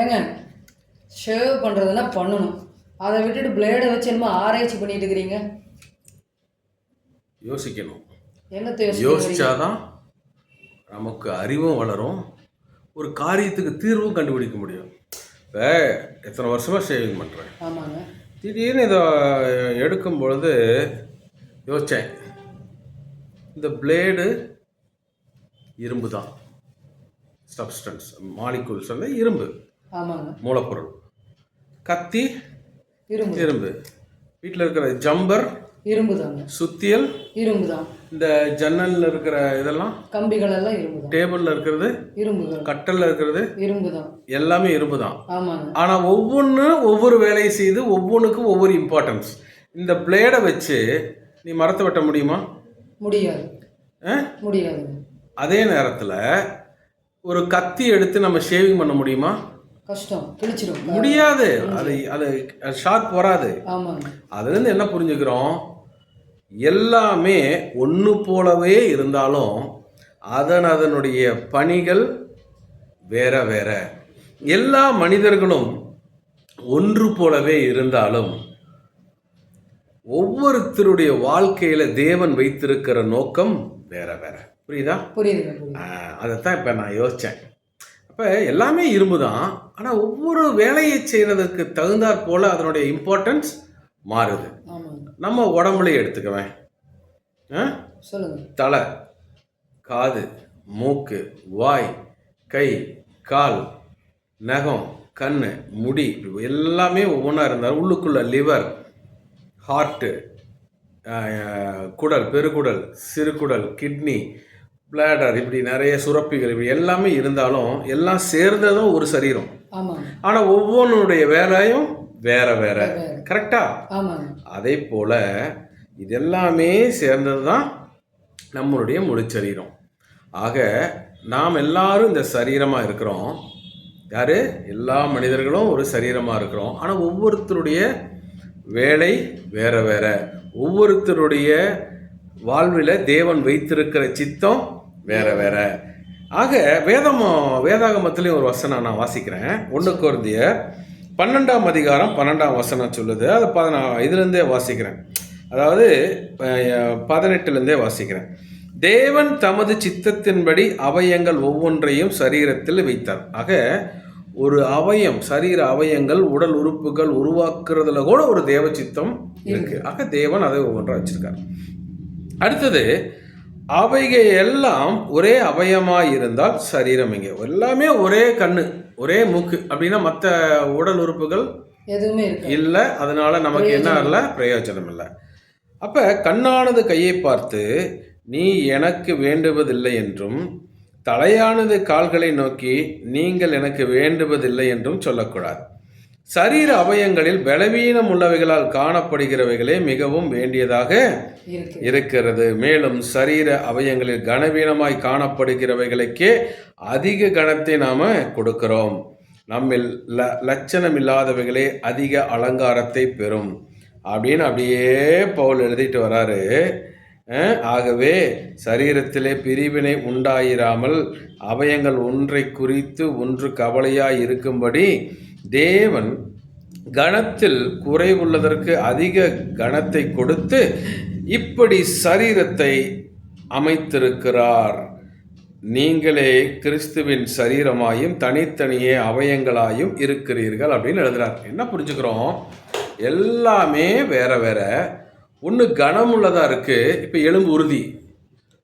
ஏங்க ஷேவ் பண்ணுறதுனா பண்ணணும். அதை விட்டுட்டு பிளேடை வச்சு என்னமோ ஆராய்ச்சி பண்ணிட்டு இருக்கிறீங்க? யோசிக்கணும். என்னத்தை? யோசிச்சாதான் நமக்கு அறிவும் வளரும். ஒரு காரியத்துக்கு தீர்வும் கண்டுபிடிக்க முடியும். இப்போ எத்தனை வருஷமாக ஷேவிங் பண்ணுறேன் ஆமாங்க. திடீர்னு இதை எடுக்கும் பொழுது யோசித்தேன் இந்த பிளேடு இரும்பு தான் சப்ஸ்டன்ஸ் மாலிகூல்ஸ் வந்து இரும்பு. மூலப்பொருள். கத்தி இரும்பு. இரும்பு. வீட்டில் இருக்கிற ஜம்பர் இரும்பு தாங்க சுத்தியல் இரும்பு தான் இந்த ஜன்னலில் இருக்கிற இதெல்லாம் கம்பிகள் எல்லாம் இரும்பு தான் டேபிளில் இருக்கிறது இரும்புகள். கட்டலில் இருக்கிறது இரும்பு தான் எல்லாமே இரும்பு தான் ஆமாங்க. ஆனால் ஒவ்வொன்றும் ஒவ்வொரு வேலையை செய்து ஒவ்வொன்றுக்கும் ஒவ்வொரு இம்பார்ட்டன்ஸ் இந்த பிளேடை வச்சு நீ மரத்தை வெட்ட முடியுமா? முடியாது. ஆ? முடியாதுங்க. அதே நேரத்தில் ஒரு கத்தி எடுத்து நம்ம ஷேவிங் பண்ண முடியுமா? கஷ்டம் கிழிச்சிடும். முடியாது. அது அது ஷார்ப் வராது. அதுலேருந்து என்ன புரிஞ்சுக்கிறோம்? எல்லாமே ஒன்று போலவே இருந்தாலும் அதன் அதனுடைய பணிகள் வேற வேற. எல்லா மனிதர்களும் ஒன்று போலவே இருந்தாலும் ஒவ்வொருத்தருடைய வாழ்க்கையில தேவன் வைத்திருக்கிற நோக்கம் வேற வேற. புரியுதா? புரியுது. அதைத்தான் இப்போ நான் யோசித்தேன் அப்போ எல்லாமே இரும்பு தான் ஆனால் ஒவ்வொரு வேலையை செய்கிறதுக்கு தகுந்தாற் போல் அதனுடைய இம்பார்ட்டன்ஸ் மாறுது. நம்ம உடம்புலயே எடுத்துக்குவேன் தலை காது மூக்கு வாய் கை கால் நகம் கண் முடி எல்லாமே ஒவ்வொன்றா இருந்தால் உள்ளுக்குள்ள லிவர் ஹார்ட்டு குடல் பெருகுடல் சிறுகுடல் கிட்னி பிளாடர் இப்படி நிறைய சுரப்பிகள் இப்படி எல்லாமே இருந்தாலும் எல்லாம் சேர்ந்ததும் ஒரு சரீரம். ஆனால் ஒவ்வொன்றுடைய வேலையும் வேற வேற. கரெக்டா அதே போல் இதெல்லாமே சேர்ந்தது தான் நம்மளுடைய முழு சரீரம். ஆக நாம் எல்லாரும் இந்த சரீரமாக இருக்கிறோம். யார்? எல்லா மனிதர்களும் ஒரு சரீரமாக இருக்கிறோம். ஆனால் ஒவ்வொருத்தருடைய வேலை வேற வேற. ஒவ்வொருத்தருடைய வாழ்வில் தேவன் வைத்திருக்கிற சித்தம் வேற வேற. ஆக வேதம் வேதாகமத்திலையும் ஒரு வசனம் நான் வாசிக்கிறேன். ஒன்று குருந்தியர் பன்னெண்டாம் அதிகாரம் பன்னெண்டாம் வசனம் சொல்லுது. அது பதினா இதுலேருந்தே வாசிக்கிறேன். அதாவது பதினெட்டுலேருந்தே வாசிக்கிறேன். தேவன் தமது சித்தத்தின்படி அவயங்கள் ஒவ்வொன்றையும் சரீரத்தில் வைத்தார். ஆக ஒரு அவயம் சரீர அவயங்கள் உடல் உறுப்புகள் உருவாக்குறதுல கூட ஒரு தேவ சித்தம் இருக்கு. ஆக தேவன் அதை ஒவ்வொன்றா வச்சிருக்கார். அடுத்தது அவைகள் எல்லாம் ஒரே அவயமாய் இருந்தால் சரீரம் இங்கே. எல்லாமே ஒரே கண்ணு ஒரே மூக்கு அப்படின்னா மற்ற உடல் உறுப்புகள் எதுவுமே இல்லை. அதனால நமக்கு என்ன இல்லை? பிரயோஜனம் இல்லை. அப்போ கண்ணானது கையை பார்த்து நீ எனக்கு வேண்டுவதில்லை என்றும் தலையானது கால்களை நோக்கி நீங்கள் எனக்கு வேண்டுவதில்லை என்றும் சொல்லக்கூடாது. சரீர அவயங்களில் பலவீனம் உள்ளவைகளால் காணப்படுகிறவைகளே மிகவும் வேண்டியதாக இருக்கு இருக்கிறது. மேலும் சரீர அவயங்களில் கனவீனமாய் காணப்படுகிறவைகளுக்கே அதிக கனத்தை நாம கொடுக்கிறோம். நம்மில் ல லட்சணம் இல்லாதவைகளே அதிக அலங்காரத்தை பெறும். அப்படின்னு அப்படியே பவுல் எழுதிட்டு வராரு. ஆகவே சரீரத்திலே பிரிவினை உண்டாயிராமல் அவயங்கள் ஒன்றை குறித்து ஒன்று கவலையாய் இருக்கும்படி தேவன் கணத்தில் குறைவுள்ளதற்கு அதிக கணத்தை கொடுத்து இப்படி சரீரத்தை அமைத்திருக்கிறார். நீங்களே கிறிஸ்துவின் சரீரமாயும் தனித்தனியே அவயங்களாயும் இருக்கிறீர்கள் அப்படின்னு எழுதுறார். என்ன புரிஞ்சுக்கிறோம்? எல்லாமே வேற வேற. ஒன்று கனமுள்ளதாக இருக்கு இப்போ எலும்பு உறுதி.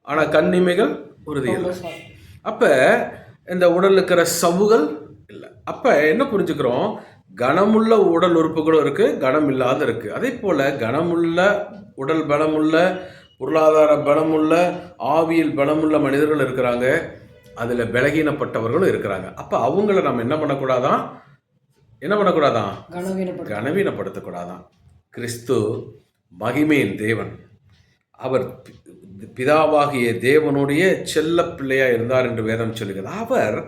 ஆனால் கண்ணிமைகள் உறுதி இல்லை. அப்போ இந்த உடல்ல இருக்கிற சவ்வுகள் இல்லை அப்போ என்ன புரிஞ்சுக்கிறோம்? கனமுள்ள உடல் உறுப்புகளும் இருக்கு கனம் இல்லாத இருக்கு. அதே போல கனமுள்ள உடல் பலமுள்ள பொருளாதார பலமுள்ள ஆவியல் பலமுள்ள மனிதர்கள் இருக்கிறாங்க. அதில் பலகீனப்பட்டவர்களும் இருக்கிறாங்க. அப்போ அவங்கள நம்ம என்ன பண்ணக்கூடாதான்? என்ன பண்ணக்கூடாதான்? கனவீனப்படுத்தக்கூடாதான். கிறிஸ்து மகிமையின் தேவன். அவர் பிதாவாகிய தேவனுடைய செல்ல பிள்ளையா இருந்தார் என்று வேதம் சொல்லுகிறது. அவர்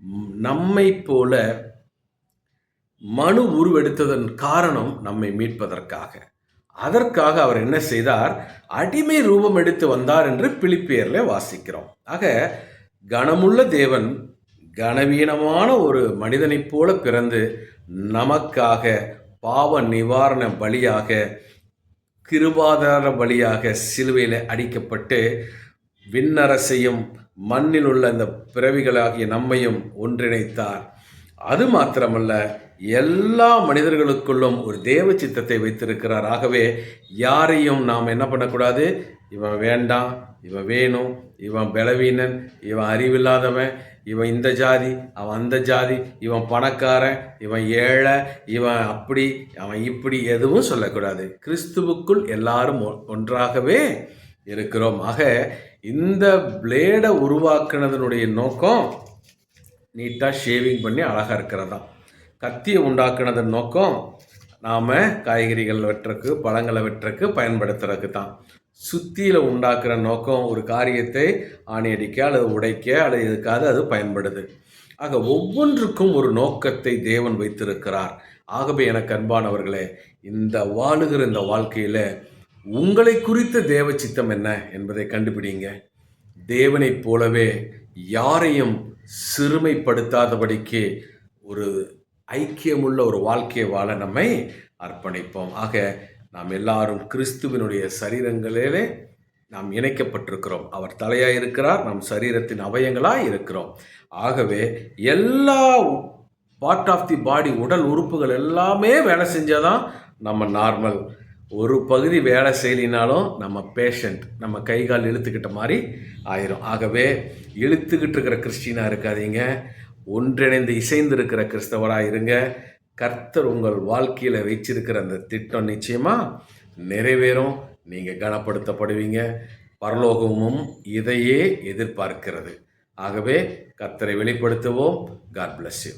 நம்மை நம்மைப் போல மனு உருவெடுத்ததன் காரணம் நம்மை மீட்பதற்காக. அதற்காக அவர் என்ன செய்தார்? அடிமை ரூபம் எடுத்து வந்தார் என்று பிலிப்பியர்ல வாசிக்கிறோம். ஆக கனமுள்ள தேவன் கனவீனமான ஒரு மனிதனைப் போல பிறந்து நமக்காக பாவ நிவாரண பலியாக கிருபாதார பலியாக சிலுவையில் அடிக்கப்பட்டு விண்ணரசையும் மண்ணில் உள்ள இந்த பிறவிகளாகிய நம்மையும் ஒன்றிணைத்தார். அது மாத்திரமல்ல எல்லா மனிதர்களுக்குள்ளும் ஒரு தேவ சித்தத்தை வைத்திருக்கிறார். ஆகவே யாரையும் நாம் என்ன பண்ணக்கூடாது? இவன் வேண்டாம் இவன் வேணும் இவன் பலவீனன் இவன் அறிவில்லாதவன் இவன் இந்த ஜாதி அவன் அந்த ஜாதி இவன் பணக்காரன் இவன் ஏழை இவன் அப்படி அவன் இப்படி எதுவும் சொல்லக்கூடாது. கிறிஸ்துவுக்குள் எல்லாரும் ஒன்றாகவே இருக்கிறோம். ஆக இந்த பிளேடை உருவாக்குனதனுடைய நோக்கம் நீட்டாக ஷேவிங் பண்ணி அழகாக இருக்கிறது தான் கத்தியை உண்டாக்குனதன் நோக்கம் நாம் காய்கறிகள் வெட்டுறக்கு பழங்களை வெட்டுறக்கு பயன்படுத்துறதுக்கு தான் சுத்தியில் உண்டாக்குற நோக்கம் ஒரு காரியத்தை ஆணையடிக்க அல்லது உடைக்க அல்லது எதுக்காக அது பயன்படுது. ஆக ஒவ்வொன்றுக்கும் ஒரு நோக்கத்தை தேவன் வைத்திருக்கிறார். ஆகவே எனக்கு அன்பானவர்களே இந்த வாழுகிற இந்த வாழ்க்கையில் உங்களை குறித்த தேவ சித்தம் என்ன என்பதை கண்டுபிடிங்க. தேவனைப் போலவே யாரையும் சிறுமைப்படுத்தாதபடிக்கு ஒரு ஐக்கியமுள்ள ஒரு வாழ்க்கையை வாழ நம்மை அர்ப்பணிப்போம். ஆக நாம் எல்லாரும் கிறிஸ்துவினுடைய சரீரங்களிலே நாம் இணைக்கப்பட்டிருக்கிறோம். அவர் தலையாக இருக்கிறார் நாம் சரீரத்தின் அவயங்களாக இருக்கிறோம். ஆகவே எல்லா பார்ட் ஆஃப் தி பாடி உடல் உறுப்புகள் எல்லாமே வேலை செஞ்சாதான் நம்ம நார்மல் ஒரு பகுதி வேலை செய்யலினாலும் நம்ம பேஷண்ட் நம்ம கை கால் இழுத்துக்கிட்ட மாதிரி ஆயிரும். ஆகவே இழுத்துக்கிட்டு இருக்கிற கிறிஸ்டினாக இருக்காதீங்க. ஒன்றிணைந்து இசைந்து இருக்கிற கிறிஸ்தவராக இருங்க. கர்த்தர் உங்கள் வாழ்க்கையில் வச்சிருக்கிற அந்த திட்டம் நிச்சயமாக நிறைவேறும். நீங்கள் கனப்படுத்தப்படுவீங்க. பரலோகமும் இதையே எதிர்பார்க்கிறது. ஆகவே கர்த்தரை வெளிப்படுத்துவோம். God bless you